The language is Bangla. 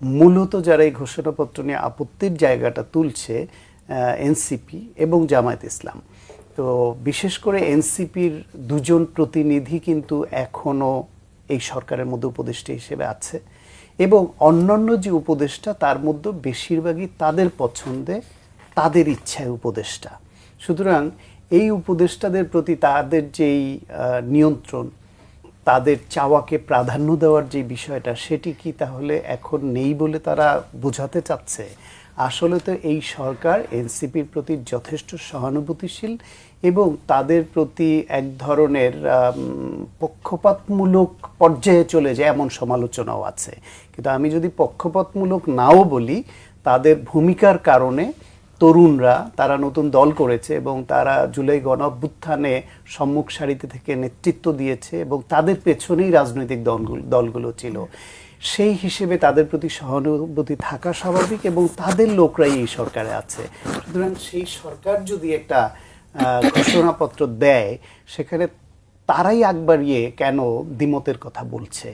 মূলত যারা এই ঘোষণাপত্র নিয়ে আপত্তির জায়গাটা তুলছে এনসিপি এবং জামায়াত ইসলাম। তো বিশেষ করে এনসিপির দুজন প্রতিনিধি কিন্তু এখনও এই সরকারের মধ্যে উপদেষ্টা হিসেবে আছে এবং অন্যান্য যে উপদেষ্টা, তার মধ্যে বেশিরভাগই তাদের পছন্দে তাদের ইচ্ছায় উপদেষ্টা। সুতরাং এই উপদেষ্টাদের প্রতি তাদের যেই নিয়ন্ত্রণ তাদের চাওয়াকে প্রাধান্য দেওয়ার যে বিষয়টা, সেটি কি তাহলে এখন নেই বলে তারা বোঝাতে চাচ্ছে? আসলে তো এই সরকার এনসিপির প্রতি যথেষ্ট সহানুভূতিশীল এবং তাদের প্রতি এক ধরনের পক্ষপাতমূলক পর্যায়ে চলে যায়, এমন সমালোচনাও আছে। কিন্তু আমি যদি পক্ষপাতমূলক নাও বলি, তাদের ভূমিকার কারণে তরুণরা তারা নতুন দল করেছে এবং তারা জুলাই গণ অভ্যুত্থানে সম্মুখ সারিতে থেকে নেতৃত্ব দিয়েছে এবং তাদের পেছনেই রাজনৈতিক দলগুলো দলগুলো ছিল। সেই হিসেবে তাদের প্রতি সহানুভূতি থাকা স্বাভাবিক এবং তাদের লোকরাই এই সরকারে আছে। সুতরাং সেই সরকার যদি একটা ঘোষণাপত্র দেয়, সেখানে তারাই আগ বাড়িয়ে কেন দ্বিমতের কথা বলছে?